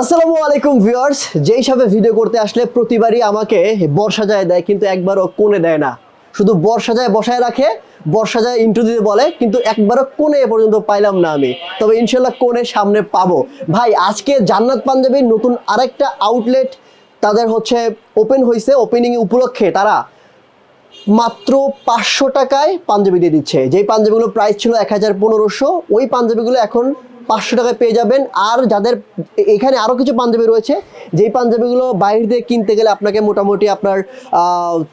আসসালামু আলাইকুম ভিউয়ার্স, যেই সবে ভিডিও করতে আসলে প্রতিবারই আমাকে বর্ষা যায় দেয়, কিন্তু একবারও কোণে দেয় না। শুধু বর্ষা যায় বসায় রাখে, বর্ষা যায় ইন্টু দিতে বলে, কিন্তু একবারও কোণে এ পর্যন্ত পাইলাম না আমি। তবে ইনশাল্লাহ কোণে সামনে পাবো। ভাই, আজকে জান্নাত পাঞ্জাবির নতুন আরেকটা আউটলেট তাদের হচ্ছে ওপেন হয়েছে ওপেনিং উপলক্ষে তারা মাত্র পাঁচশো টাকায় পাঞ্জাবি দিয়ে দিচ্ছে। যেই পাঞ্জাবিগুলো প্রাইস ছিল এক হাজার পনেরোশো, ওই পাঞ্জাবিগুলো এখন পাঁচশো টাকায় পেয়ে যাবেন। আর যাদের এখানে আরও কিছু পাঞ্জাবি রয়েছে, যেই পাঞ্জাবিগুলো বাইরে দিয়ে কিনতে গেলে আপনাকে মোটামুটি আপনার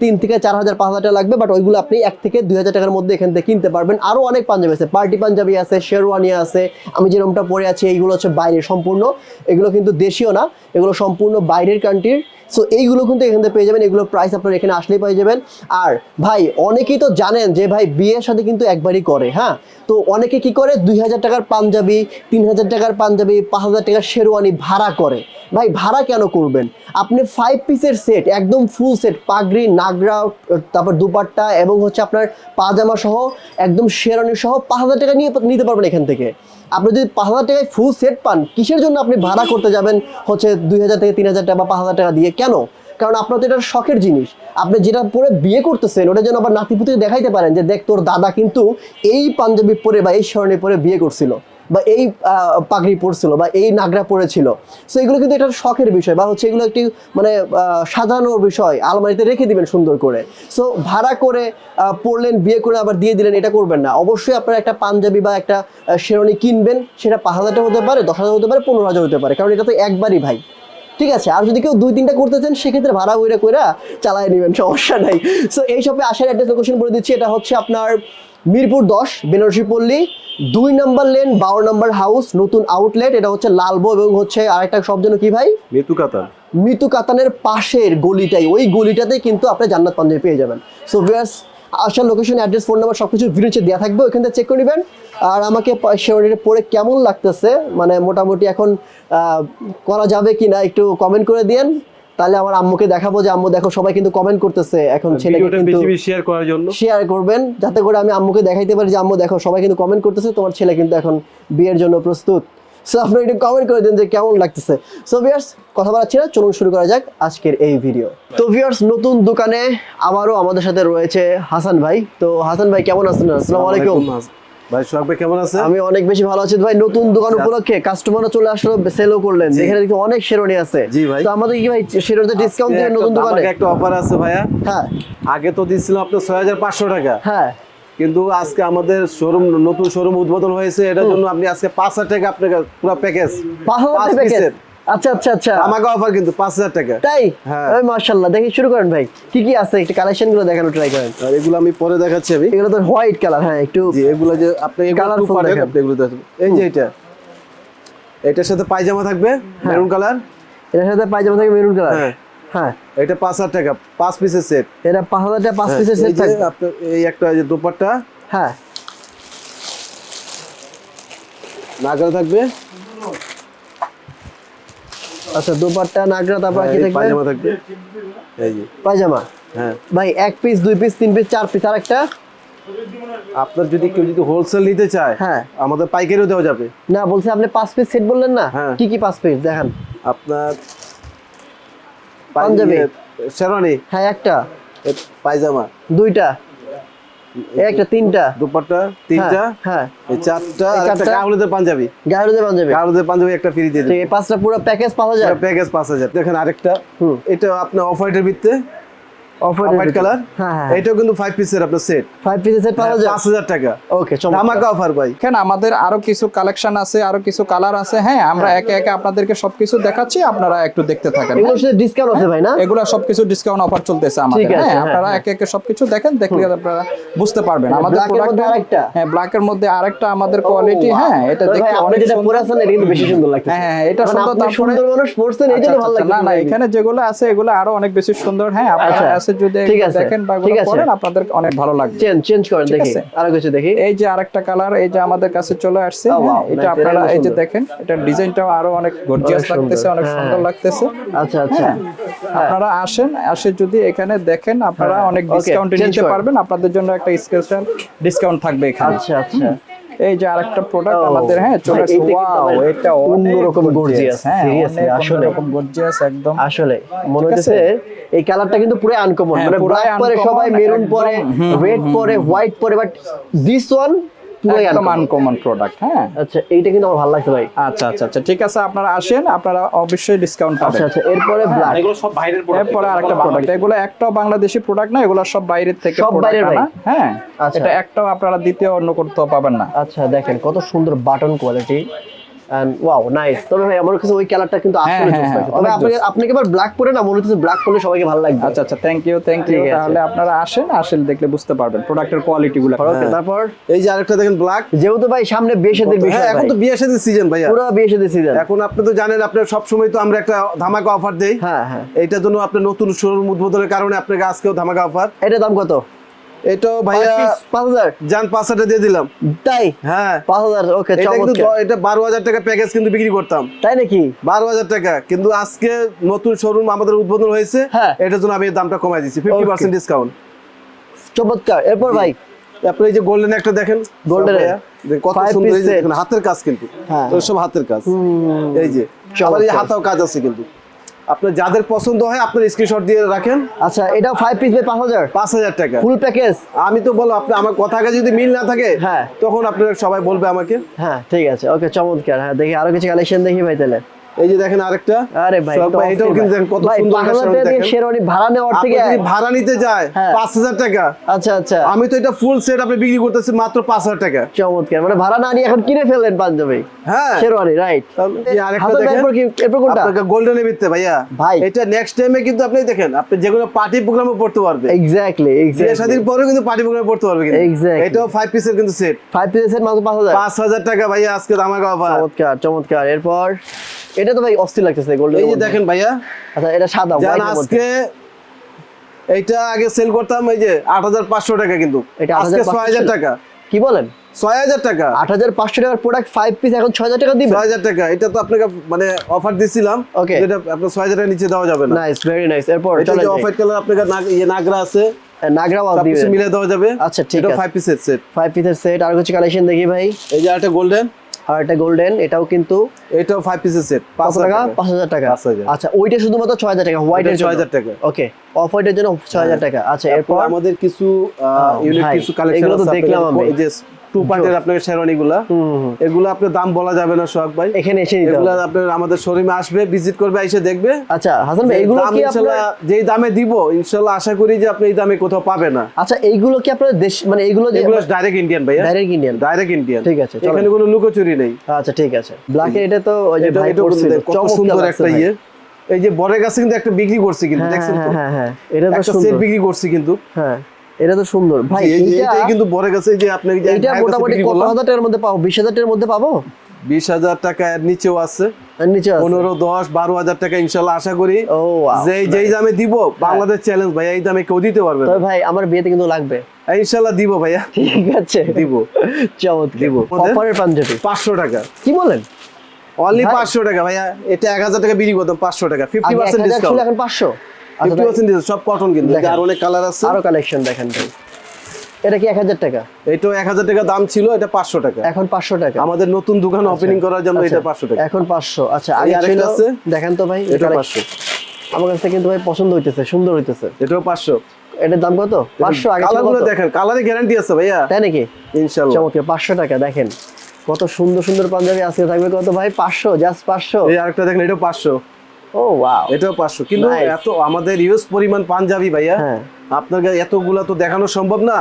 তিন থেকে চার হাজার, পাঁচ হাজার টাকা লাগবে বাট ওইগুলো আপনি এক থেকে দুই হাজার টাকার মধ্যে এখান থেকে কিনতে পারবেন। আরও অনেক পাঞ্জাবি আছে, পার্টি পাঞ্জাবি আছে, শেরওয়ানি আছে, আমি যে রুমটা পরে আছি, এইগুলো হচ্ছে বাইরের, সম্পূর্ণ। এগুলো কিন্তু দেশীয় না, এগুলো সম্পূর্ণ বাইরের কান্ট্রির সো এইগুলো কিন্তু এখান থেকে পেয়ে যাবেন। এগুলোর প্রাইস আপনারা এখানে আসলেই পেয়ে যাবেন। আর ভাই, অনেকেই তো জানেন যে ভাই, বিয়ের সাথে কিন্তু একবারই করে হ্যাঁ? তো অনেকে কি করে? দুই হাজার টাকার পাঞ্জাবি, তিন হাজার টাকার পাঞ্জাবি, পাঁচ হাজার টাকার শেরওয়ানি ভাড়া করে। ভাই, ভাড়া কেন করবেন? আপনি ফাইভ পিসের সেট একদম ফুল সেট পাগড়ি, নাগরা, তারপর দুপাট্টা এবং হচ্ছে আপনার পাজামা সহ, একদম শেরওয়ানি সহ পাঁচ হাজার টাকা নিয়ে নিতে পারবেন এখান থেকে। আপনি যদি পাঁচ হাজার টাকায় ফুল সেট পান, কিসের জন্য আপনি ভাড়া করতে যাবেন হচ্ছে দুই হাজার থেকে তিন হাজার টাকা বা পাঁচ হাজার টাকা দিয়ে? কেন? কারণ আপনার তো এটা শখের জিনিস। আপনি যেটা পরে বিয়ে করতেছেন, ওটা যেন আবার নাতিপুতিকে দেখাইতে পারেন যে, দেখ, তোর দাদা কিন্তু এই পাঞ্জাবি পরে বা এই স্বর্ণে পরে বিয়ে করছিল। বা এই পাগড়ি পরছিল বা এই নাগরা পরেছিল। সো এগুলো কিন্তু এটা শখের বিষয় বা হচ্ছে এগুলো একটি মানে সাজানোর বিষয়। আলমারিতে রেখে দিবেন সুন্দর করে। সো ভাড়া করে পড়লেন বিয়ে করে আবার দিয়ে দিলেন, এটা করবেন না। অবশ্যই আপনারা একটা পাঞ্জাবি বা একটা শেরওয়ানি কিনবেন, সেটা পাঁচ হাজার টাকা হতে পারে, দশ হাজার হতে পারে, পনেরো হাজার হতে পারে। কারণ এটা তো একবারই ভাই। ঠিক আছে? আর যদি কেউ দুই তিনটা করতে চান, সেক্ষেত্রে ভাড়া উইরে কইরা চালায় নেবেন, সমস্যা নাই। সো এই শপে আসার অ্যাড্রেস লোকেশন বলে দিচ্ছি, এটা হচ্ছে আপনার মিরপুর দশ, বেনারসি পল্লী দুই নাম্বার লেন বারো নাম্বার হাউস নতুন আউটলেট এটা হচ্ছে লালবো এবং হচ্ছে আরেকটা সব জন্য কি ভাই? মৃত্যু কাতান। মৃত্যু কাতানের পাশের গলিটাই ওই গলিটাতে কিন্তু আপনি জান্নাত পাঞ্জাবি পেয়ে যাবেন। সো ভিউয়ার্স আসার লোকেশন অ্যাড্রেস ফোন নাম্বার সব কিছু ভিডিওতে দেওয়া থাকবে ওইখান থেকে চেক করে নেবেন। আর আমাকে শেয়ারটা পরে কেমন লাগতেছে? মানে মোটামুটি এখন করা যাবে কি না একটু কমেন্ট করে দিয়েন। তাহলে আমার আম্মুকে দেখাবো যে আম্মু দেখো সবাই কিন্তু কমেন্ট করতেছে। এখন ছেলেকে কিন্তু শেয়ার করার জন্য। শেয়ার করবেন যাতে করে আমি আম্মুকে দেখাইতে পারি যে আম্মু দেখো সবাই কিন্তু কমেন্ট করতেছে তোমার ছেলে কিন্তু এখন বিয়ের জন্য প্রস্তুত। সো আপনারা একটু কমেন্ট করে দিন যে কেমন লাগতেছে। সো ভিউয়ার্স কথা বলাচ্ছি না চলুন শুরু করা যাক আজকের এই ভিডিও তো ভিউয়ার্স নতুন দোকানে আবারও আমাদের সাথে রয়েছে হাসান ভাই। তো হাসান ভাই কেমন আছেন? আসসালামু আলাইকুম। ভাই সোহাগ ভাই কেমন আছে? আমি অনেক বেশি ভালো আছি ভাই। নতুন দোকান উপলক্ষে কাস্টমাররা চলে আসলো সেলও করলেন। এখানে দেখি অনেক শেরওয়ানি আছে। জি ভাই। তো আমাদের কি ভাই শেরওয়ানিতে ডিসকাউন্ট দিবেন নতুন দোকানে? একটা অফার আছে ভাইয়া। হ্যাঁ। আগে তো আপনার হাজার পাঁচশো টাকা। হ্যাঁ। কিন্তু আজকে আমাদের শোরুম নতুন শোরুম উদ্বোধন হয়েছে। এটার জন্য আপনি আজকে পাঁচ হাজার টাকা আপনাকে পুরো প্যাকেজ পাঁচ হাজার আচ্ছা আচ্ছা আচ্ছা। আমাকে অফার কিন্তু পাঁচ হাজার টাকা। তাই? হ্যাঁ। ওই মাশাআল্লাহ দেখি শুরু করেন ভাই। কি কি আছে? একটু কালেকশনগুলো দেখানো ট্রাই করেন। আর এগুলো আমি পরে দেখাচ্ছি আমি। এগুলো তো হোয়াইট কালার হ্যাঁ একটু জি এগুলো যে আপনি দেখেন। আপনি এগুলো দেখেন। এই যে এটা। এটার সাথে পায়জামা থাকবে হ্যাঁ। মেরুন কালার এটার সাথে পায়জামা থাকে মেরুন কালার হ্যাঁ। হ্যাঁ। এটা পাঁচ হাজার টাকা পাঁচ পিসের সেট এটা পাঁচ হাজার টাকা পাঁচ পিসের সেট থাকবে। আপনার এই একটা যে দোপাট্টা। হ্যাঁ। নাগরা থাকবে। আচ্ছা দুপাট্টা নাগরা তারপর কি থাকবে? পায়জামা থাকবে। এই যে। পায়জামা? হ্যাঁ। ভাই এক পিস দুই পিস তিন পিস চার পিস আর একটা আপনার যদি কেউ যদি হোলসেল নিতে চায় হ্যাঁ। আমাদের পাইকারিও দেওয়া যাবে। না বলছি আপনি পাঁচ পিস সেট বললেন না? হ্যাঁ। কি কি পাঁচ পিস দেখান। আপনার পাঞ্জাবি। শেরওয়ানি। হ্যাঁ একটা। পায়জামা। দুইটা। একটা তিনটা। দুপাট্টা তিনটা। হ্যাঁ এই চারটা আর একটা চারটা। পাঞ্জাবি। গাড়িতে পাঞ্জাবি? কাহুলিদের পাঞ্জাবি একটা ফ্রি দিয়ে দিই এই পাঁচটা পুরো প্যাকেজ পাওয়া যায় প্যাকেজ পাঁচ হাজার। দেখেন আরেকটা। হুম। এটা আপনার অফ হোয়াইটের ভিত্তে অফার হোয়াইট কালার হ্যাঁ এটাও কিন্তু ফাইভ পিসের আপনার সেট ফাইভ পিসের সেট পাওয়া যায়? পাঁচ হাজার টাকা। ওকে ধামাকা অফার ভাই। এখানে আমাদের আরও কিছু কালেকশন আছে আরও কিছু কালার আছে হ্যাঁ আমরা একে একে আপনাদেরকে সবকিছু দেখাচ্ছি আপনারা একটু দেখতে থাকেন। এগুলোর সাথে ডিসকাউন্ট আছে ভাই না? এগুলো সবকিছু ডিসকাউন্ট অফার চলতেছে আমাদের হ্যাঁ আপনারা। একে একে সবকিছু দেখেন দেখলে আপনারা বুঝতে পারবেন। আমাদের মধ্যে প্রোডাক্ট আরেকটা? হ্যাঁ ব্ল্যাক এর মধ্যে আরেকটা আমাদের কোয়ালিটি হ্যাঁ এটা দেখতে অনেক যেটা সুন্দর। এটা কিন্তু বেশি সুন্দর লাগছে হ্যাঁ, হ্যাঁ, এটা সুন্দর, তারপরে- সুন্দর মানুষ পড়ছেন এই আচ্ছা, ভালো আচ্ছা, লাগছে না না এখানে যেগুলো আছে এগুলো আরও অনেক বেশি সুন্দর হ্যাঁ আপনারা আছে যদি দেখেন বা। পড়েন আপনাদের অনেক ভালো লাগবে। চেঞ্জ চেঞ্জ করেন দেখি। আরও কিছু দেখি। এই যে আরেকটা কালার এই যে আমাদের কাছে চলে আসছে Oh, হ্যাঁ, এটা আপনারা এই যে দেখেন এটা ডিজাইনটাও আরও অনেক গর্জিয়াস লাগতেছে অনেক হ্যাঁ। সুন্দর লাগতেছে। আচ্ছা আচ্ছা। হ্যাঁ। আপনারা আসেন আসে যদি এখানে দেখেন আপনারা অনেক ডিসকাউন্টে নিতে পারবেন। আপনাদের জন্য একটা স্পেশাল ডিসকাউন্ট থাকবে এখানে। আচ্ছা আচ্ছা। এই যে আরেকটা প্রোডাক্ট আমাদের হ্যাঁ চলে আসছে ওয়াও এটা অন্যরকম গর্জিয়াস হ্যাঁ সিরিয়াসলি আসলে। এরকম গর্জিয়াস একদম। আসলে মনে হচ্ছে এই কালারটা কিন্তু পুরো আনকমন হ্যাঁ, মানে ব্ল্যাক পরে সবাই মেরুন পরে রেড পরে হোয়াইট পরে বাট দিস ওয়ান পুরো আনকমন প্রোডাক্ট হ্যাঁ। আচ্ছা এইটা কিন্তু আমার ভালো লাগছে ভাই। আচ্ছা আচ্ছা আচ্ছা ঠিক আছে আপনারা আসেন আপনারা অবশ্যই ডিসকাউন্ট আচ্ছা পাবেন। আচ্ছা এরপরে ব্ল্যাক এগুলো সব বাইরের প্রোডাক্ট এরপরে আরেকটা প্রোডাক্ট এগুলো একটাও বাংলাদেশি প্রোডাক্ট না এগুলো সব বাইরের থেকে সব বাইরের না হ্যাঁ। আচ্ছা। এটা একটাও আপনারা দ্বিতীয় অন্য করতেও পাবেন না। আচ্ছা দেখেন কত সুন্দর button quality and wow nice তবে ভাই আমার কাছে ওই কালারটা কিন্তু হ্যাঁ, আসলে হ্যাঁ, জোস হ্যাঁ, লাগছে। তবে অনেক আপনাকে এবার ব্ল্যাক পরে না? মনে হচ্ছে ব্ল্যাক পরলে সবাইকে ভালো লাগবে। আচ্ছা আচ্ছা থ্যাংক ইউ থ্যাংক ইউ তাহলে আপনারা আসেন আসেন দেখলে বুঝতে পারবেন প্রোডাক্টের কোয়ালিটি গুলো তারপর? এই যে আরেকটা দেখেন ব্ল্যাক যেহেতু ভাই সামনে বিয়ে শাদীর বিষয় এখন তো বিয়ে সিজন ভাইয়া। পুরো বিয়ে শাদীর সিজন এখন আপনি তো জানেন আপনার সব সময় তো আমরা একটা ধামাকা অফার দেই। হ্যাঁ হ্যাঁ। এইটার জন্য আপনার নতুন শোরুম উদ্বোধনের কারণে আপনাকে আজকেও ধামাকা অফার এটা দাম কত? এটা ভাইয়া পাঁচ হাজার? যান পাঁচ হাজার দিয়ে দিলাম। তাই? হ্যাঁ। পাঁচ হাজার ওকে এটা কিন্তু চমৎকার। এটা বারো হাজার টাকা প্যাকেজ কিন্তু বিক্রি করতাম। তাই নাকি? বারো হাজার টাকা। কিন্তু আজকে নতুন শোরুম আমাদের উদ্বোধন হয়েছে। হ্যাঁ। এটার জন্য আমি দামটা কমাই দিচ্ছি ফিফটি পার্সেন্ট ডিসকাউন্ট চমৎকার। এরপর ভাই? আপনি এই যে গোল্ডেন একটা দেখেন। দেখেন কত সুন্দর এই যে হাতের কাজ কিন্তু। হ্যাঁ। সব হাতের কাজ। এই যে এই হাতাও কাজ আছে কিন্তু। আপনার যাদের পছন্দ হয় আপনার স্ক্রিনশট দিয়ে রাখেন। আচ্ছা এটা ফাইভ পিস বাই পাঁচ হাজার? পাঁচ হাজার টাকা। ফুল প্যাকেজ আমি তো বলো আপনি আমার কথা আগে যদি মিল না থাকে হ্যাঁ। তখন আপনারা সবাই বলবে আমাকে। হ্যাঁ ঠিক আছে। ওকে চমৎকার। হ্যাঁ দেখি আরও কিছু কালেকশন দেখি ভাই তাহলে। এই যে দেখেন আরেকটা। আরে ভাই এটাও কিন্তু দেখেন কত সুন্দর দেখেন। শেরওয়ানি ভাড়া নেওয়ার আপনি থেকে যদি ভাড়া নিতে যায় হ্যাঁ। পাঁচ হাজার টাকা। আচ্ছা আচ্ছা। আমি তো এটা ফুল সেট আপনি বিক্রি করতেছি মাত্র পাঁচ হাজার টাকা। চমৎকার মানে ভাড়া না নিয়ে এখন কিনে পাঞ্জাবি। হ্যাঁ। শেরওয়ানি রাইট এই আরেকটা দেখেন। এরপর কি এরপর কোনটা? আপনাকে গোল্ডেনের ভিত্তে ভাইয়া। ভাই। এটা নেক্সট টাইমে কিন্তু আপনি দেখেন আপনি যে কোনো পার্টি প্রোগ্রামে পড়তে পারবে। এক্স্যাক্টলি বিয়ে এক্স্যাক্টলি শাদীর পরেও কিন্তু পার্টি প্রোগ্রামে পড়তে পারবে কিন্তু. এটাও ফাইভ পিসের কিন্তু সেট পিসের মাত্র পাঁচ হাজার। পাঁচ হাজার টাকা ভাইয়া আজকে অফার চমৎকার চমৎকার। এরপর? এটা তো ভাই অস্থির লাগতেছে গোল্ডেন এই যে দেখেন ভাইয়া। আচ্ছা এটা সাদা জান। আজকে এইটা আগে সেল করতাম এই যে আট হাজার পাঁচশো টাকা কিন্তু। এটা আজকে 8,500 ছয় হাজার টাকা। কি বলেন? ছয় হাজার টাকা। আট হাজার পাঁচশো টাকার প্রোডাক্ট ফাইভ পিস এখন ছয় হাজার টাকা দিবে ছয় হাজার টাকা। এটা তো আপনাকে মানে অফার দিছিলাম। Okay. এটা আপনার ছয় হাজার টাকার নিচে দেওয়া যাবে না। নাইস ভেরি নাইস এরপর এটা যে অফ হোয়াইট কালার আপনাকে ইয়ে নাগরা আছে দিবে মিলে দেওয়া যাবে। আচ্ছা, ঠিক এটা আছে। ফাইভ পিসের সেট ফাইভ পিসের সেট আর কিছু কালেকশন দেখি ভাই। এই যে একটা গোল্ডেন আর একটা গোল্ডেন এটাও কিন্তু এটাও ফাইভ পিসের সেট পাঁচ টাকা? পাঁচ হাজার টাকা। 5,000 আচ্ছা ওইটা শুধুমাত্র ছয় হাজার টাকা হোয়াইটের ছয় হাজার টাকা। ওকে অফ হোয়াইটের জন্য ছয় হাজার টাকা। আচ্ছা এরপর এরপর? আমাদের কিছু ইউনিক কিছু কালেকশন আছে দেখলাম আমি। টু পার্টের। এগুলো আপনার দাম বলা যাবে না সোহাগ ভাই। এখানে এসে এগুলো আপনার আমাদের শোরুমে আসবে ভিজিট করবে এসে দেখবে। আচ্ছা হাসান ভাই এগুলো কি আপনার যেই দামে দিব ইনশাল্লাহ আশা করি যে আপনি এই দামে কোথাও পাবে না। আচ্ছা এইগুলো কি আপনার দেশ মানে এগুলো এগুলো ডাইরেক্ট ইন্ডিয়ান ভাইয়া। ডাইরেক্ট ইন্ডিয়ান ডাইরেক্ট ইন্ডিয়ান ঠিক আছে, এখানে কোনো লুকোচুরি নেই। আচ্ছা ঠিক আছে। ব্ল্যাকের এটা তো ওই যে ভাই এটা করছিল কত সুন্দর একটা ইয়ে। এই যে বরের কাছে কিন্তু একটা বিক্রি করছি কিন্তু হ্যাঁ, দেখছেন তো? হ্যাঁ হ্যাঁ হ্যাঁ। এটা তো সুন্দর। বিক্রি করছি কিন্তু। হ্যাঁ। এটা তো সুন্দর। ভাই এইটা কিন্তু কাছে এই যে আপনি এইটা মোটামুটি কত হাজার টাকার মধ্যে পাবো? বিশ হাজার টাকার মধ্যে পাবো? বিশ হাজার টাকা এর নিচেও আছে। আর নিচে আছে? পনেরো দশ বারো হাজার টাকা ইনশাল্লাহ আশা করি। যে যেই দামে দিব বাংলাদেশ চ্যালেঞ্জ ভাইয়া এই দামে কেউ দিতে পারবে তবে ভাই আমার বিয়েতে কিন্তু লাগবে। ইনশাল্লাহ দিব ভাইয়া। ঠিক আছে। দিব। চমৎকার। দিব। অফারের পাঞ্জাবি পাঁচশো টাকা। কি বলেন? অনলি ভাই। পাঁচশো টাকা ভাইয়া। এটা এক হাজার টাকা বিক্রি করতাম পাঁচশো টাকা। ফিফটি পার্সেন্ট ডিসকাউন্ট এখন পাঁচশো। সব কটন কিন্তু। আর অনেক কালার আছে। আরও কালেকশন দেখেন ভাই। এটা কি এক হাজার টাকা? এটাও টাকা দাম ছিল এটা পাঁচশো টাকা। এখন পাঁচশো টাকা। আমাদের নতুন দোকান ওপেনিং করার জন্য আচ্ছা, এটা পাঁচশো টাকা। এখন পাঁচশো। আচ্ছা আগে ছিল। দেখেন তো ভাই এটা এটা পাঁচশো। আমার কাছে কিন্তু ভাই পছন্দ হইতেছে সুন্দর হইতেছে। এটাও পাঁচশো। এটার দাম কত? পাঁচশো আগে ছিল কালারগুলো দেখেন কালারে গ্যারান্টি আছে ভাইয়া। তাই নাকি? ইনশাল্লাহ চমৎকার পাঁচশো টাকা দেখেন। কত সুন্দর সুন্দর পাঞ্জাবি আজকে থাকবে কত ভাই? পাঁচশো জাস্ট পাঁচশো। এই আরেকটা দেখেন এটাও পাঁচশো। ও ওয়াও এটাও পাঁচশো। কিন্তু এত আমাদের ইউজ পরিমাণ পাঞ্জাবি ভাইয়া হ্যাঁ। আপনার এতগুলা তো দেখানো সম্ভব না।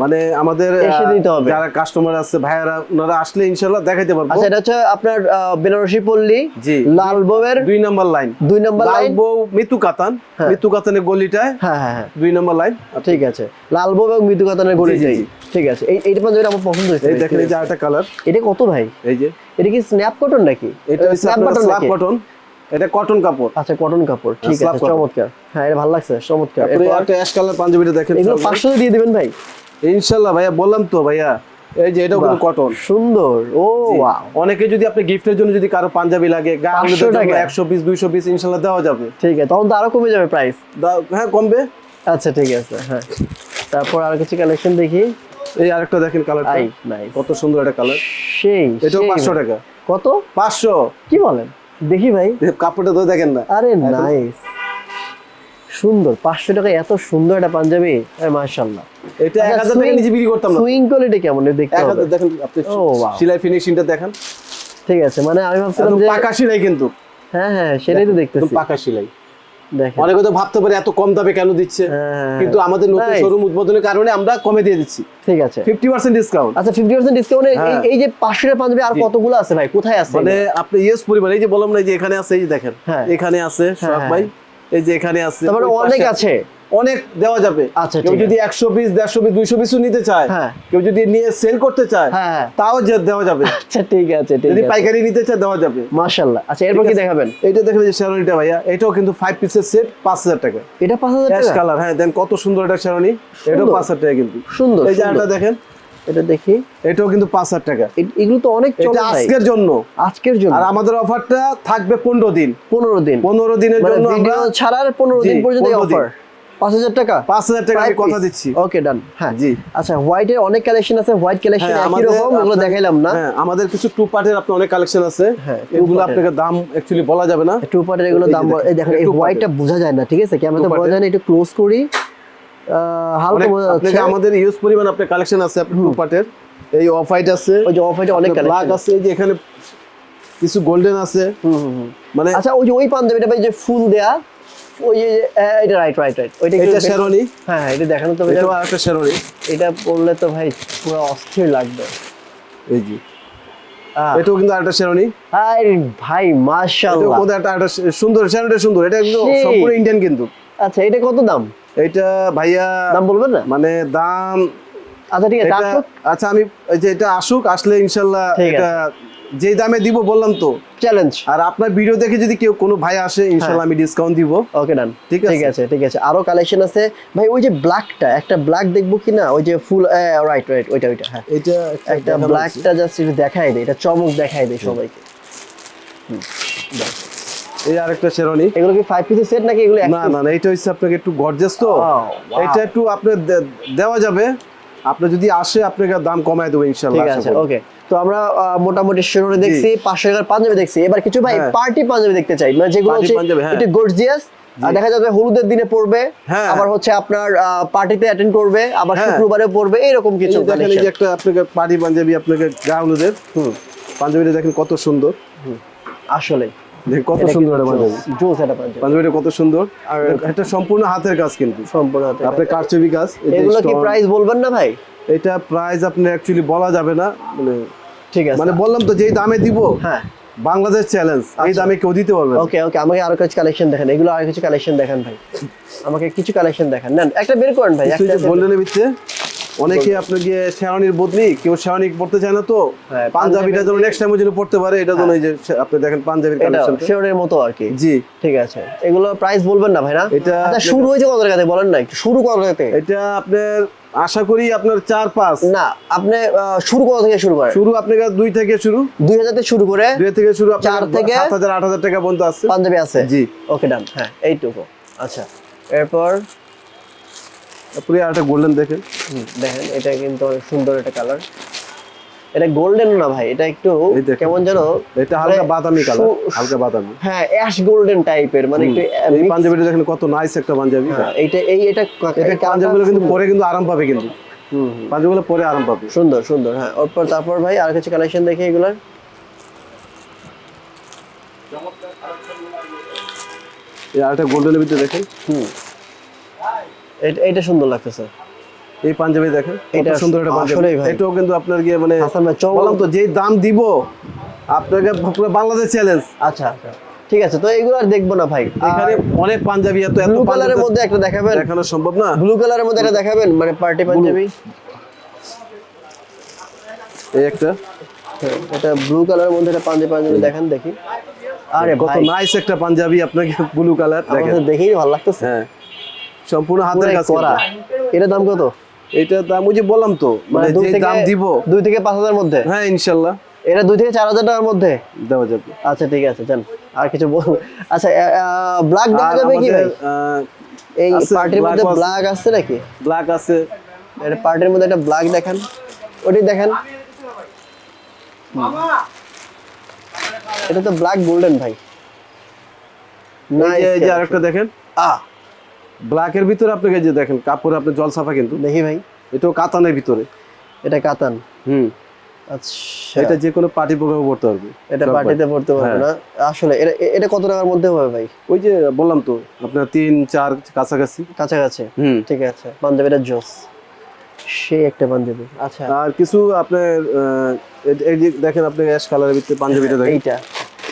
মানে আমাদের এসে আহ, হবে। যারা কাস্টমার আছে ভাইয়ারা ওনারা আসলে ইনশাল্লাহ দেখাইতে পারব। আচ্ছা এটা হচ্ছে আপনার বেনারসি পল্লী জি। দুই নাম্বার লাইন। দুই নম্বর লাইন? মিতু কাতান। হ্যাঁ। মিতু কাতানের গলিটায় হ্যাঁ হ্যাঁ হ্যাঁ। দুই নাম্বার লাইন। ঠিক আছে। লাল বউ এবং মৃদু কাতানের জি। ঠিক আছে। এই এইটা আমার পছন্দ হয়েছে এই দেখেন এই যে আরেকটা কালার এটা কত ভাই? এই যে। এটা কি স্ন্যাপ কটন নাকি? এটা স্ন্যাপ বাটন স্ল্যাব কটন এটা কটন কাপড়। আচ্ছা কটন কাপড়। ঠিক আছে চমৎকার। হ্যাঁ এটা ভালো লাগছে চমৎকার। এরপর একটা অ্যাশ কালার পাঞ্জাবিটা দেখেন এগুলো পাঁচশো দিয়ে দিবেন ভাই। ইনশাল্লাহ ভাইয়া বললাম তো ভাইয়া। এই যে এটাও কিন্তু কটন সুন্দর। ও ওয়াও অনেকে যদি আপনি গিফটের জন্য যদি কারও পাঞ্জাবি লাগে 500 পিস পিস ইনশাল্লাহ দেওয়া যাবে। ঠিক আছে তখন তো আরও কমে যাবে প্রাইস হ্যাঁ কমবে। আচ্ছা ঠিক আছে হ্যাঁ। তারপর আর কিছু কালেকশন দেখি। এই আরেকটা দেখেন কালারটা কত সুন্দর একটা কালার সেই এটাও সেই পাঁচশো ভাই। টাকা। কত? পাঁচশো। কি বলেন? দেখি ভাই। কাপড়টা তো দেখেন না। আরে নাইস সুন্দর পাঁচশো টাকা এত সুন্দর একটা পাঞ্জাবি। মার্শাল্লাহ এটা এক হাজার টাকা নিচে বিক্রি করতাম না। সুইং কোয়ালিটি কেমন? দেখতে হবে। দেখেন আপনি সেলাই ফিনিশিংটা দেখেন। ঠিক আছে মানে আমি ভাবছিলাম যে পাকা সেলাই কিন্তু। হ্যাঁ হ্যাঁ সেটাই তো দেখতেছি। পাকা সেলাই। অনেকে তো ভাবতে পারে এত কম দামে কেন দিচ্ছে? হ্যাঁ, কিন্তু আমাদের নতুন শোরুম উদ্বোধনের কারণে আমরা কমে দিয়ে দিচ্ছি। ঠিক আছে। ফিফটি পার্সেন্ট ডিসকাউন্ট আচ্ছা ফিফটি পার্সেন্ট ডিসকাউন্টে হ্যাঁ। এই যে পাঁচশো এর পাঞ্জাবি আর কতগুলো আছে ভাই? কোথায় আছে মানে আপনি ইয়েস পরিমাণ এই যে বললাম না যে এখানে আছে এই যে দেখেন। হ্যাঁ। এখানে আছে সোহাগ ভাই। এই যে এখানে আছে তারপরে অনেক আছে। অনেক দেওয়া যাবে। আচ্ছা, কেউ যদি একশো পিস দেড়শো পিস দুইশো পিসও নিতে চায় হ্যাঁ। কেউ যদি নিয়ে সেল করতে চায় হ্যাঁ, হ্যাঁ। তাও দেওয়া যাবে। আচ্ছা ঠিক আছে যদি পাইকারি নিতে চায় দেওয়া যাবে। মাশাআল্লাহ। আচ্ছা এরপর কি দেখাবেন? এইটা দেখেন যে শেরনিটা ভাইয়া এটাও কিন্তু ফাইভ পিসের সেট পাঁচ হাজার টাকা। এটা পাঁচ হাজার টাকা? কালার হ্যাঁ দেন কত সুন্দর একটা শেরনি এটাও পাঁচ হাজার টাকা কিন্তু। সুন্দর এই সুন্দর। দেখেন। এটা দেখি। এটাও কিন্তু পাঁচ হাজার টাকা। এগুলো তো অনেক চলে আজকের জন্য। আজকের জন্য। আর আমাদের অফারটা থাকবে পনেরো দিন। পনেরো দিন। পনেরো দিনের মানে জন্য ছাড়ার পনেরো দিন পর্যন্ত অফার পাঁচ হাজার টাকা? পাঁচ হাজার টাকা আমি কথা দিচ্ছি। ওকে ডান হ্যাঁ জি। আচ্ছা হোয়াইটের অনেক কালেকশন আছে হোয়াইট কালেকশন হ্যাঁ, একই আমাদের রকম এগুলো দেখাইলাম না। হ্যাঁ আমাদের কিছু টু পার্টের আপনার অনেক কালেকশন আছে। হ্যাঁ, এগুলো আপনাকে দাম অ্যাকচুয়ালি বলা যাবে না। টু পার্টের এগুলো দাম এই দেখেন এই হোয়াইটটা বোঝা যায় না ঠিক আছে? ক্যামেরাতে বোঝা যায় না একটু ক্লোজ করি। হালকা বোঝা যাচ্ছে। আমাদের ইউজ পরিমাণ আপনার কালেকশন আছে আপনার টু পার্টের এই অফ হোয়াইট আছে। ওই যে অফ হোয়াইটে অনেক ব্ল্যাক আছে এই যে এখানে কিছু গোল্ডেন আছে। মানে আচ্ছা ওই যে ওই পাঞ্জাবিটা ভাই যে ফুল দেয়া ওই যে এটা রাইট রাইট রাইট ওইটা এটা একটু হ্যাঁ এটা দেখানো তো ভাই এটাও আরেকটা এটা পড়লে তো ভাই পুরো অস্থির লাগবে। এই যে। এটাও কিন্তু আরেকটা শেরনি আরে ভাই মাশাআল্লাহ। কিন্তু একটা একটা সুন্দর শেরনিটা সুন্দর। এটা কিন্তু সম্পূর্ণ ইন্ডিয়ান কিন্তু। আচ্ছা এটা কত দাম? এটা ভাইয়া দাম বলবেন না? মানে দাম আচ্ছা ঠিক আছে আচ্ছা আমি যে এটা আসুক আসলে ইনশাল্লাহ এটা যে দামে দিব বললাম তো। চ্যালেঞ্জ আর আপনার ভিডিও দেখে যদি কেউ কোনো ভাই আসে ইনশাল্লাহ আমি ডিসকাউন্ট দিব। ওকে ডান ঠিক আছে ঠিক আছে। ঠিক আছে। আরও কালেকশন আছে। ভাই ওই যে ব্ল্যাকটা একটা ব্ল্যাক দেখব কি না? ওই যে ফুল রাইট রাইট ওইটা ওইটা হ্যাঁ। এটা একটা ব্ল্যাকটা জাস্ট একটু দেখাই দেয় এটা চমক দেখাই দেয় সবাইকে। এই আরেকটা শেরনি এগুলো কি ফাইভ পিসের সেট নাকি এগুলো না না না এটা হচ্ছে আপনাকে একটু গর্জাস তো। Wow. এটা একটু আপনার দেওয়া যাবে। আপনি যদি আসে আপনাকে দাম কমায় দেবো ইনশাল্লাহ ঠিক আছে ওকে তো আমরা মোটামুটি শিরোনে দেখছি পাঁচশো টাকার পাঞ্জাবি দেখছি। এবার কিছু ভাই হ্যাঁ। পার্টি পাঞ্জাবি দেখতে চাই। মানে যেগুলো হচ্ছে হ্যাঁ। একটু গর্জিয়াস দেখা যাবে হলুদের দিনে পড়বে হ্যাঁ। আবার হচ্ছে আপনার পার্টিতে অ্যাটেন্ড করবে আবার হ্যাঁ। শুক্রবারে পড়বে এরকম কিছু দেখেন এই যে একটা আপনাকে পার্টি পাঞ্জাবি আপনাকে গাউলুদের হুম পাঞ্জাবিটা দেখেন কত সুন্দর। আসলে কত সুন্দর পাঞ্জাবি জোস এটা পাঞ্জাবি পাঞ্জাবিটা কত সুন্দর। আর এটা সম্পূর্ণ হাতের কাজ কিন্তু। সম্পূর্ণ হাতে আপনার কারচুপি কাজ যে এগুলো কি প্রাইস বলবেন না ভাই? এটা প্রাইস আপনি অ্যাকচুয়ালি বলা যাবে না। মানে ঠিক আছে। মানে বললাম তো যেই দামে দিব হ্যাঁ। বাংলাদেশ চ্যালেঞ্জ এই আচ্ছা। দামে কেউ দিতে পারবে ওকে ওকে আমাকে আরও কিছু কালেকশন দেখেন। এগুলো আরও কিছু কালেকশন দেখেন ভাই। আমাকে কিছু কালেকশন দেখান। নেন একটা বের করেন ভাই একটা যে গোল্ডেনের ভিতরে অনেকে আপনার গিয়ে শেরানির বদলি কেউ শেরানি পড়তে চায় না তো হ্যাঁ, পাঞ্জাবিটা যেন নেক্সট টাইম যেন পড়তে পারে এটা যেন এই যে আপনি দেখেন পাঞ্জাবির কালেকশন শিওরের মতো আর কি। জি। ঠিক আছে। এগুলো প্রাইস বলবেন না ভাই না এটা আচ্ছা শুরু হয়েছে কত টাকা বলেন না একটু। শুরু কত টাকা এটা আপনার আশা করি আপনার চার পাঁচ। না আপনি শুরু কত থেকে শুরু করেন? শুরু আপনার দুই থেকে শুরু। দুই হাজার থেকে শুরু করে দুই থেকে শুরু চার থেকে- সাত হাজার আট হাজার টাকা পর্যন্ত আছে। পাঞ্জাবি আছে? জি। ওকে ডান হ্যাঁ এইটুকু। আচ্ছা এরপর তারপরে আর একটা গোল্ডেন দেখেন। দেখেন এটা কিন্তু অনেক সুন্দর একটা কালার এটা গোল্ডেন না ভাই এটা একটু কেমন যেন এটা হালকা মানে বাদামি কালার হালকা বাদামি। হ্যাঁ অ্যাশ গোল্ডেন টাইপের মানে একটু এই পাঞ্জাবিটা দেখেন কত নাইস একটা পাঞ্জাবি। হ্যাঁ, এইটা এই এটা এটা পাঞ্জাবিগুলো কিন্তু পরে কিন্তু আরাম পাবে কিন্তু। হুম, হুম। পাঞ্জাবিগুলো পরে আরাম পাবে। সুন্দর সুন্দর হ্যাঁ। ওরপর তারপর ভাই আর কিছু কালেকশন দেখি এগুলার? এই আরেকটা গোল্ডেনের ভিতরে দেখেন। হুম। এটা সুন্দর লাগতেছে। এই পাঞ্জাবি দেখেন এটা সুন্দর একটা পাঞ্জাবি। এটাও কিন্তু আপনার গিয়ে মানে বললাম তো যেই দাম দিব আপনাকে পুরো বাংলাদেশ চ্যালেঞ্জ আচ্ছা ঠিক আছে তো এগুলো আর দেখব না ভাই। এখানে অনেক পাঞ্জাবি এত ব্লু কালারের মধ্যে একটা দেখাবেন। দেখানো সম্ভব না। ব্লু কালারের মধ্যে একটা দেখাবেন মানে পার্টি পাঞ্জাবি। এই একটা। এটা ব্লু কালারের মধ্যে একটা পাঞ্জাবি পাঞ্জাবি দেখান দেখি। আরে কত নাইস একটা পাঞ্জাবি আপনাকে ব্লু কালার দেখেন। দেখেই ভালো লাগতেছে। হ্যাঁ। সম্পূর্ণ হাতের কাজ করা। এটার দাম কত? এইটার দাম ওই যে বললাম তো মানে দুই যে দাম দিব। দুই থেকে পাঁচ হাজার মধ্যে? হ্যাঁ ইনশাল্লাহ। এটা দুই থেকে চার হাজার টাকার মধ্যে? দেওয়া যাবে। আচ্ছা ঠিক আছে যান আর কিছু বল আচ্ছা ব্ল্যাক আর যাবে কি ভাই? এই পার্টির মধ্যে ব্ল্যাক আসছে নাকি? ব্ল্যাক আছে। এটা পার্টের মধ্যে একটা ব্ল্যাক দেখেন। ওটি দেখেন। এটা তো ব্ল্যাক গোল্ডেন ভাই। যে- এই যে আরেকটা দেখেন। আহ ব্ল্যাকের ভিতরে আপনাকে যে দেখেন কাপড়ে আপনার জল সাফা কিন্তু। দেখি ভাই। এটাও কাতানের ভিতরে। এটা কাতান। হুম। আচ্ছা। এটা যে কোনো পার্টি প্রোগ্রামে পড়তে পারবে। এটা পার্টিতে পড়তে পারবে না। আসলে এটা এটা কত টাকার মধ্যে হবে ভাই? ওই যে বললাম তো আপনার তিন চার কাছাকাছি। কাছাকাছি? হুম। ঠিক আছে। পাঞ্জাবিটা জোস। সেই একটা পাঞ্জাবি আচ্ছা। আর কিছু আপনার এই- দেখেন আপনি অ্যাশ কালারের ভিতরে পাঞ্জাবিটা দেখেন। এইটা।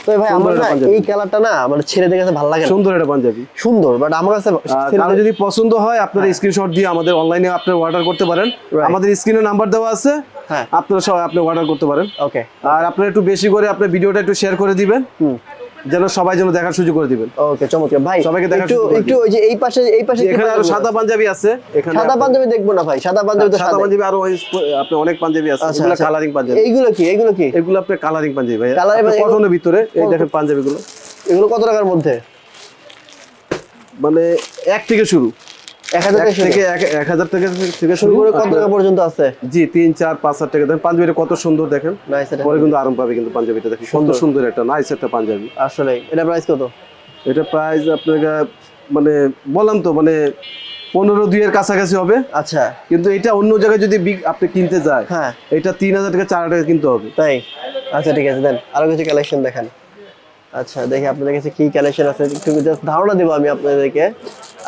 তো ভাই আমার না এই কালারটা না মানে ছেলেদের কাছে ভালো লাগে সুন্দর একটা পাঞ্জাবি। সুন্দর বাট আমার কাছে কারও যদি পছন্দ হয় আপনার স্ক্রিনশট দিয়ে আমাদের অনলাইনে আপনি অর্ডার করতে পারেন. আমাদের স্ক্রিনে নাম্বার দেওয়া আছে। হ্যাঁ। আপনারা সবাই আপনি অর্ডার করতে পারেন। ওকে আর আপনারা একটু বেশি করে আপনার ভিডিওটা একটু শেয়ার করে দিবেন। হুম। যেন সবাই যেন দেখার সুযোগ করে দিবেন। ওকে চমৎকার। ভাই সবাইকে দেখার একটু একটু ওই যে এই পাশে এই পাশে এখানে আরও সাদা পাঞ্জাবি আছে। এখানে সাদা পাঞ্জাবি দেখব না ভাই সাদা পাঞ্জাবি তো সাদা সাদা। পাঞ্জাবি আরও আপনি অনেক পাঞ্জাবি আছে। আচ্ছা, এগুলো আচ্ছা। কালারিং পাঞ্জাবি। এইগুলো কি? এগুলো কি? এগুলো আপনার কালারিং পাঞ্জাবি ভাই কালারিং কটনের ভিতরে এই দেখেন পাঞ্জাবিগুলো। এগুলো কত টাকার মধ্যে? মানে এক থেকে শুরু। থেকে শুরু করে কত টাকা পর্যন্ত আছে। জি তিন চার পাঁচ হাজার টাকা। দেখেন পাঞ্জাবিটা কত সুন্দর দেখেন। পরে কিন্তু আরাম পাবে কিন্তু পাঞ্জাবিটা দেখেন। কত সুন্দর। সুন্দর একটা নাইস একটা পাঞ্জাবি। আসলে এটা প্রাইস কত? এটা প্রাইস আপনার মানে বললাম তো মানে পনেরো দুইয়ের কাছাকাছি হবে। আচ্ছা। কিন্তু এটা অন্য জায়গায় যদি আপনি কিনতে যায় হ্যাঁ। এটা তিন হাজার টাকা চার হাজার টাকা কিনতে হবে। তাই? আচ্ছা ঠিক আছে দেন। আরও কিছু কালেকশন দেখান। আচ্ছা দেখি আপনাদের কাছে কি কালেকশন আছে। একটু জাস্ট ধারণা দেবো আমি আপনাদেরকে।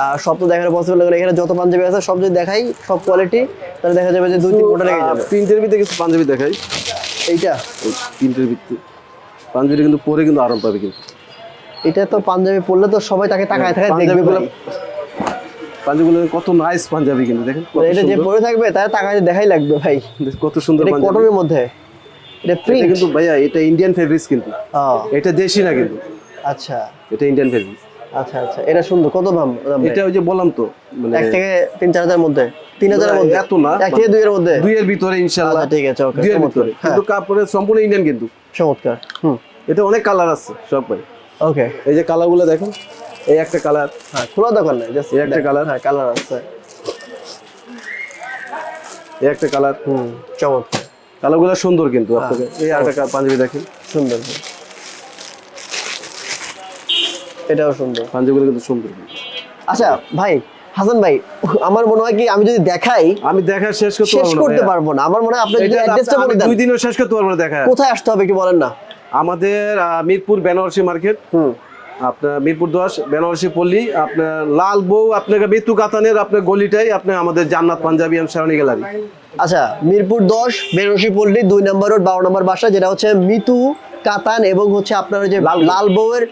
আর সব তো দেখানো পসিবল না এখানে যত পাঞ্জাবি আছে সব যদি দেখাই সব কোয়ালিটি তাহলে দেখা যাবে যে দুই তিন ঘণ্টা লেগে যাবে। প্রিন্টের ভিতরে কিছু পাঞ্জাবি দেখাই। এইটা? এই প্রিন্টের ভিত্তি পাঞ্জাবি কিন্তু পরে কিন্তু আরাম পাবে কিন্তু। এটা তো পাঞ্জাবি পরলে তো সবাই তাকে তাকায় থাকে দেখবে পাঞ্জাবিগুলো কত নাইস পাঞ্জাবি কিন্তু দেখেন এটা যে পরে থাকবে তার তাকায় দেখাই লাগবে ভাই। কত সুন্দর পাঞ্জাবি। কটনের মধ্যে। এটা প্রিন্ট কিন্তু ভাইয়া এটা ইন্ডিয়ান ফেব্রিক্স কিন্তু। এটা দেশি না কিন্তু। আচ্ছা। এটা ইন্ডিয়ান ফেব্রিক্স আচ্ছা আচ্ছা। এটা সুন্দর। কত দাম? এটা ওই যে বললাম তো মানে এক থেকে তিন চার হাজার মধ্যে। তিন হাজারের মধ্যে? এত না। এক থেকে দুইয়ের মধ্যে? দুইয়ের ভিতরে ইনশাআল্লাহ। আচ্ছা ঠিক আছে ওকে দুইয়ের ভিতরে। হ্যাঁ। কিন্তু কাপড়ে সম্পূর্ণ ইন্ডিয়ান কিন্তু। চমৎকার। হুম। এটা অনেক কালার আছে সব ভাই। ওকে। এই যে কালারগুলো দেখেন এই একটা কালার হ্যাঁ খোলা দোকান নাই জাস্ট এই একটা colour। হ্যাঁ কালার আছে। এই একটা কালার হুম চমৎকার। কালারগুলো সুন্দর কিন্তু হ্যাঁ। আপনাকে। এই আরেকটা পাঞ্জাবি দেখেন। সুন্দর। এটাও সুন্দর। পাঞ্জাবিগুলো কিন্তু সুন্দর। আচ্ছা ভাই হাসান ভাই আমার মনে হয় কি আমি যদি দেখাই আমি দেখা শেষ করতে শেষ পারব না করতে পারব না। আমার মনে হয় আপনি যদি অ্যাড্রেসটা বলে দেন। দুই দিনও শেষ করতে পারব না দেখা। কোথায় আসতে হবে একটু বলেন না। আমাদের মিরপুর বেনারসি মার্কেট। হুম। আপনার মিরপুর দশ বেনারসি পল্লী আপনার লাল বউ আপনাকে মৃত্যু কাতানের আপনার গলিটাই আপনার আমাদের জান্নাত পাঞ্জাবি এন্ড শারণী গ্যালারি আচ্ছা মিরপুর দশ বেরসি পল্লী দুই নম্বর রোড বারো নম্বর বাসা যেটা হচ্ছে মিতু কাতান এবং হচ্ছে আপনার ওই যে লাল বউয়ের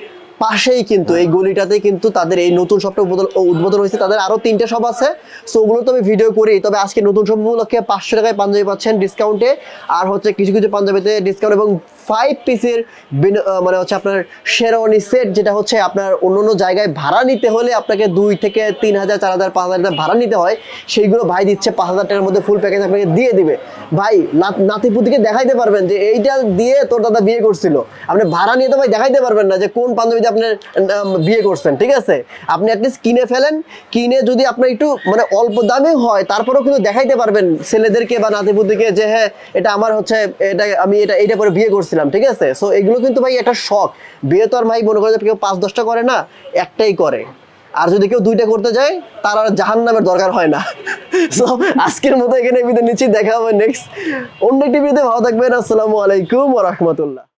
পাশেই কিন্তু এই গলিটাতে কিন্তু তাদের এই নতুন শপটা উদ্বোধন উদ্বোধন হয়েছে। তাদের আরও তিনটে শপ আছে। সো ওগুলো তো আমি ভিডিও করি। তবে আজকে নতুন শপ উপলক্ষে পাঁচশো টাকায় পাঞ্জাবি পাচ্ছেন ডিসকাউন্টে আর হচ্ছে কিছু কিছু পাঞ্জাবিতে ডিসকাউন্ট এবং ফাইভ পিসের মানে হচ্ছে আপনার শেরওয়ানি সেট যেটা হচ্ছে আপনার অন্য অন্য জায়গায় ভাড়া নিতে হলে আপনাকে দুই থেকে তিন হাজার, চার হাজার, পাঁচ হাজার ভাড়া নিতে হয়। সেইগুলো ভাই দিচ্ছে পাঁচ হাজার টাকার মধ্যে ফুল প্যাকেজ আপনাকে দিয়ে দিবে। ভাই নাতিপুতিকে দেখাইতে পারবেন যে এইটা দিয়ে তোর দাদা বিয়ে করছিল। আপনি ভাড়া নিয়ে তো ভাই দেখাইতে পারবেন না যে কোন পাঞ্জাবিতে আপনি বিয়ে করছেন, ঠিক আছে? আপনি অ্যাটলিস্ট কিনে ফেলেন। কিনে যদি আপনার একটু মানে অল্প দামে হয়, তারপরেও কিন্তু দেখাইতে পারবেন ছেলেদেরকে বা নাতিপুতিকে যে হ্যাঁ এটা আমার হচ্ছে, এটা আমি, এটা, এইটা পরে বিয়ে করছিলাম ঠিক আছে? সো এগুলো কিন্তু ভাই একটা শখ। বিয়ে তো আর ভাই মনে করে কেউ পাঁচ দশটা করে না, একটাই করে। আর যদি কেউ দুইটা করতে যায়, তার আর জাহান নামের দরকার হয় না। সো আজকের মতো এখানে বিদায় নিচ্ছি, দেখা হবে নেক্সট অন্য একটি ভিডিওতে। ভালো থাকবেন, আসসালামু আলাইকুম রাহমাতুল্লাহ।